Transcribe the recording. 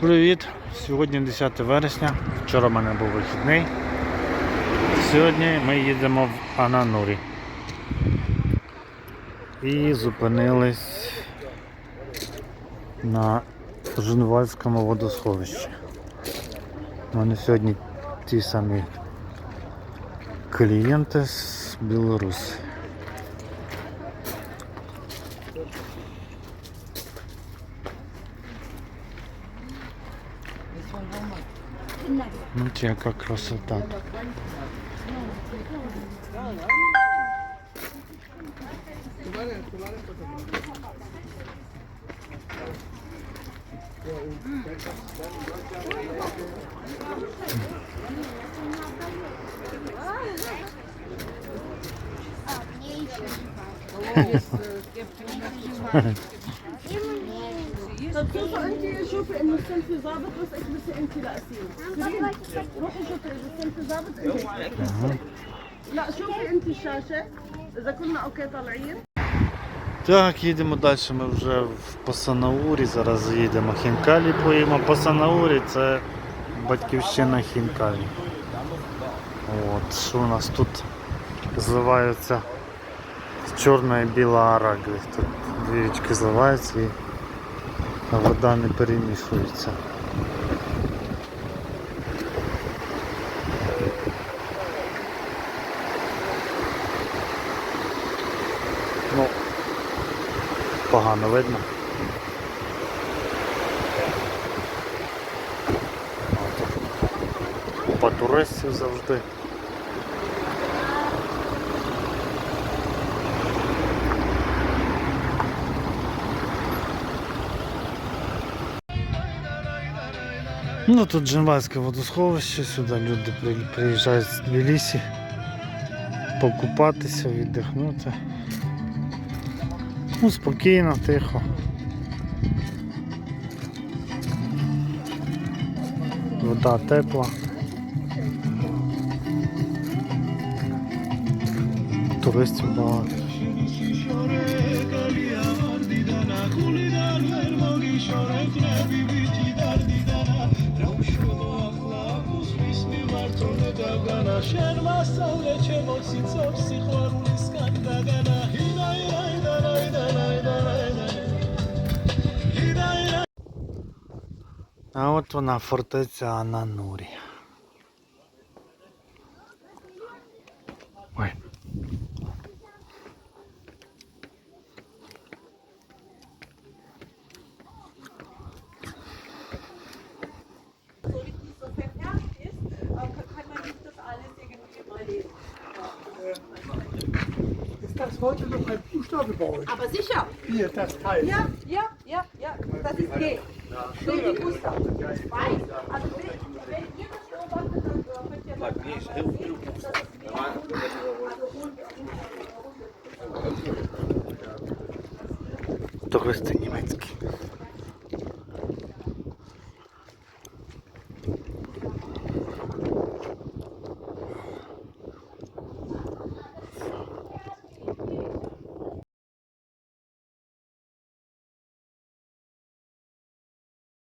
Привіт! Сьогодні 10 вересня. Вчора в мене був вихідний. Сьогодні ми їдемо в Ананурі. І зупинились на Жунвальському водосховищі. У мене сьогодні ті самі клієнти з Білорусі. Ну, це яка красота. طب شوفوا انت شوفي انه السلفي ظابط بس اكبسي انت لاسين روحي شوفي اذا السلفي ظابط انت لا شوفي انت الشاشه اذا كنا اوكي طالعين Так, їдемо далі. Ми вже в Пасанаурі. Зараз їдемо Хінкалі поїмо. Пасанаурі це батьківщина Хінкалі. От, що у нас тут зливаються чорна і біла араги. Тут дві річки зливаються і вода не перемішується. Ну, погано видно. Купа туристів завжди. Ну тут Джинвальське водосховище, сюди люди приїжджають з Тбілісі покупатися, віддихнути. Ну, спокійно, тихо. Вода тепла. Туристів багато. А от вона фортеця Ананурі. Ой. das wollte doch ein Buchstabe euch. Aber sicher. Hier, das Teil. Ja, ja, ja, ja. Das ist G. G wie Gustav. Weiß. Also wenn, wenn ihr das beobachtet, dann könnt ihr das auch sehen. Das ist wie also 100. 100. 100. 100. 100. 100. 100. 100. 100. 100.